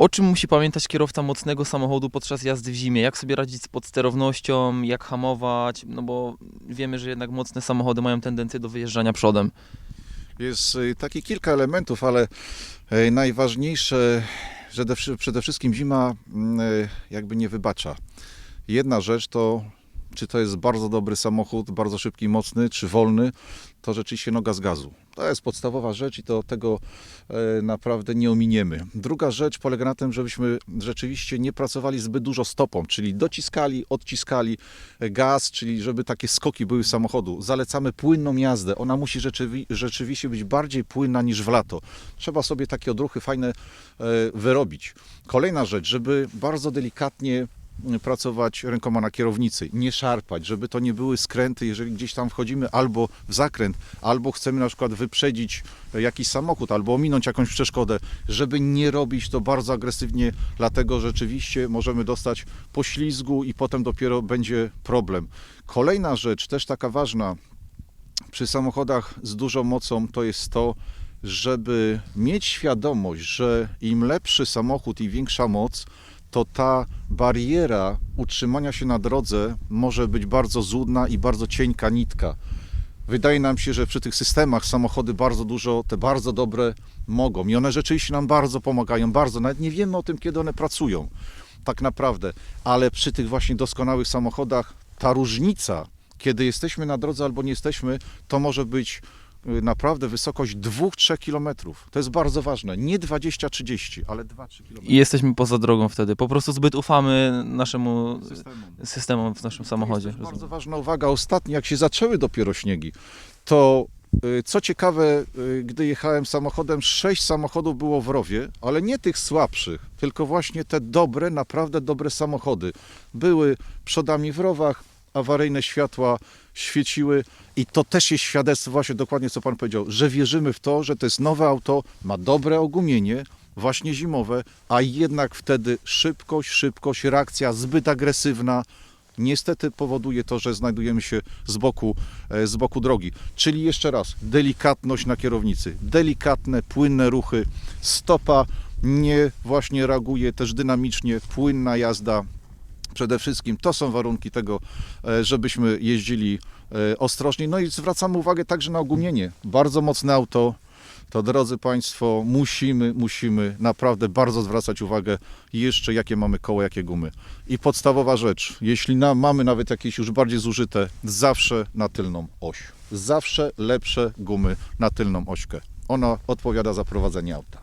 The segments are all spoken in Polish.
O czym musi pamiętać kierowca mocnego samochodu podczas jazdy w zimie? Jak sobie radzić z podsterownością, jak hamować? No bo wiemy, że jednak mocne samochody mają tendencję do wyjeżdżania przodem. Jest y, takie kilka elementów, ale y, najważniejsze, że de- przede wszystkim zima mm, y, jakby nie wybacza. Jedna rzecz to, czy to jest bardzo dobry samochód, bardzo szybki, mocny, czy wolny, to rzeczywiście noga z gazu. To jest podstawowa rzecz i to tego e, naprawdę nie ominiemy. Druga rzecz polega na tym, żebyśmy rzeczywiście nie pracowali zbyt dużo stopą, czyli dociskali, odciskali e, gaz, czyli żeby takie skoki były samochodu. Zalecamy płynną jazdę. Ona musi rzeczywi- rzeczywiście być bardziej płynna niż w lato. Trzeba sobie takie odruchy fajne e, wyrobić. Kolejna rzecz, żeby bardzo delikatnie pracować rękoma na kierownicy, nie szarpać, żeby to nie były skręty, jeżeli gdzieś tam wchodzimy albo w zakręt, albo chcemy na przykład wyprzedzić jakiś samochód, albo ominąć jakąś przeszkodę, żeby nie robić to bardzo agresywnie, dlatego rzeczywiście możemy dostać poślizgu i potem dopiero będzie problem. Kolejna rzecz, też taka ważna, przy samochodach z dużą mocą to jest to, żeby mieć świadomość, że im lepszy samochód i większa moc, to ta bariera utrzymania się na drodze może być bardzo złudna i bardzo cienka nitka. Wydaje nam się, że przy tych systemach samochody bardzo dużo, te bardzo dobre mogą i one rzeczywiście nam bardzo pomagają, bardzo. Nawet nie wiemy o tym, kiedy one pracują, tak naprawdę. Ale przy tych właśnie doskonałych samochodach ta różnica, kiedy jesteśmy na drodze albo nie jesteśmy, to może być naprawdę wysokość 2-3 kilometrów. To jest bardzo ważne. Nie 20-30, ale 2-3 kilometry. I jesteśmy poza drogą wtedy. Po prostu zbyt ufamy naszemu Systemem. systemom w naszym samochodzie. To jest bardzo ważna uwaga. Ostatnio, jak się zaczęły dopiero śniegi, to y, co ciekawe, y, gdy jechałem samochodem, sześć samochodów było w rowie, ale nie tych słabszych, tylko właśnie te dobre, naprawdę dobre samochody. Były przodami w rowach, awaryjne światła świeciły i to też jest świadectwo właśnie dokładnie, co Pan powiedział, że wierzymy w to, że to jest nowe auto, ma dobre ogumienie, właśnie zimowe, a jednak wtedy szybkość, szybkość, reakcja zbyt agresywna, niestety powoduje to, że znajdujemy się z boku, e, z boku drogi. Czyli jeszcze raz, delikatność na kierownicy, delikatne, płynne ruchy, stopa nie właśnie reaguje też dynamicznie, płynna jazda. Przede wszystkim to są warunki tego, e, żebyśmy jeździli e, ostrożnie. No i zwracamy uwagę także na ogumienie. Bardzo mocne auto, to drodzy Państwo, musimy, musimy naprawdę bardzo zwracać uwagę jeszcze jakie mamy koło, jakie gumy. I podstawowa rzecz, jeśli na, mamy nawet jakieś już bardziej zużyte, zawsze na tylną oś. Zawsze lepsze gumy na tylną ośkę. Ona odpowiada za prowadzenie auta.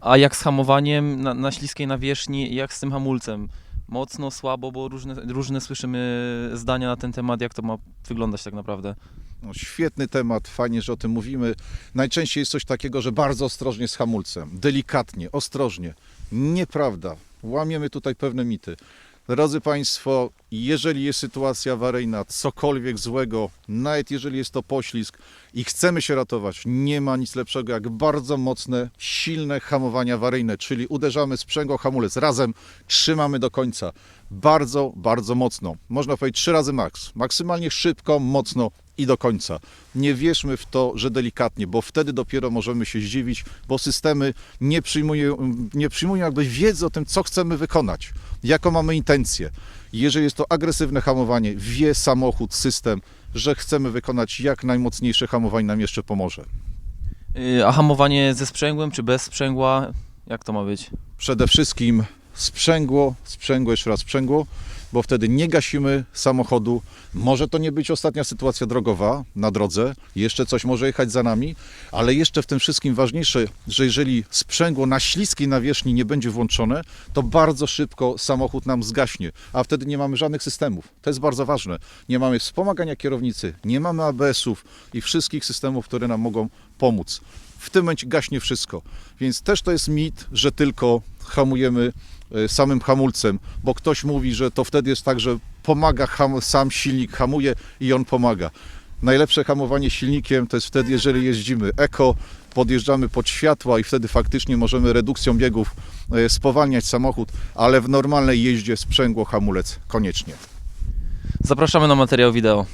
A jak z hamowaniem na, na śliskiej nawierzchni, jak z tym hamulcem? Mocno, słabo, bo różne, różne słyszymy zdania na ten temat, jak to ma wyglądać tak naprawdę. No, świetny temat, fajnie, że o tym mówimy. Najczęściej jest coś takiego, że bardzo ostrożnie z hamulcem, delikatnie, ostrożnie. Nieprawda. Łamiemy tutaj pewne mity. Drodzy Państwo, jeżeli jest sytuacja awaryjna, cokolwiek złego, nawet jeżeli jest to poślizg i chcemy się ratować, nie ma nic lepszego jak bardzo mocne, silne hamowanie awaryjne, czyli uderzamy sprzęgło hamulec razem, trzymamy do końca. Bardzo, bardzo mocno. Można powiedzieć trzy razy maks. Maksymalnie szybko, mocno i do końca. Nie wierzmy w to, że delikatnie, bo wtedy dopiero możemy się zdziwić, bo systemy nie przyjmują, nie przyjmują jakby wiedzy o tym, co chcemy wykonać, jaką mamy intencję. Jeżeli jest to agresywne hamowanie, wie samochód, system, że chcemy wykonać jak najmocniejsze hamowanie nam jeszcze pomoże. Yy, A hamowanie ze sprzęgłem czy bez sprzęgła? Jak to ma być? Przede wszystkim sprzęgło, sprzęgło, jeszcze raz sprzęgło, bo wtedy nie gasimy samochodu. Może to nie być ostatnia sytuacja drogowa na drodze, jeszcze coś może jechać za nami, ale jeszcze w tym wszystkim ważniejsze, że jeżeli sprzęgło na śliskiej nawierzchni nie będzie włączone, to bardzo szybko samochód nam zgaśnie, a wtedy nie mamy żadnych systemów. To jest bardzo ważne. Nie mamy wspomagania kierownicy, nie mamy ABS-ów i wszystkich systemów, które nam mogą pomóc. W tym momencie gaśnie wszystko. Więc też to jest mit, że tylko hamujemy e, samym hamulcem, bo ktoś mówi, że to wtedy jest tak, że pomaga ham, sam silnik, hamuje i on pomaga. Najlepsze hamowanie silnikiem to jest wtedy, jeżeli jeździmy eko, podjeżdżamy pod światła i wtedy faktycznie możemy redukcją biegów e, spowalniać samochód, ale w normalnej jeździe sprzęgło hamulec koniecznie. Zapraszamy na materiał wideo.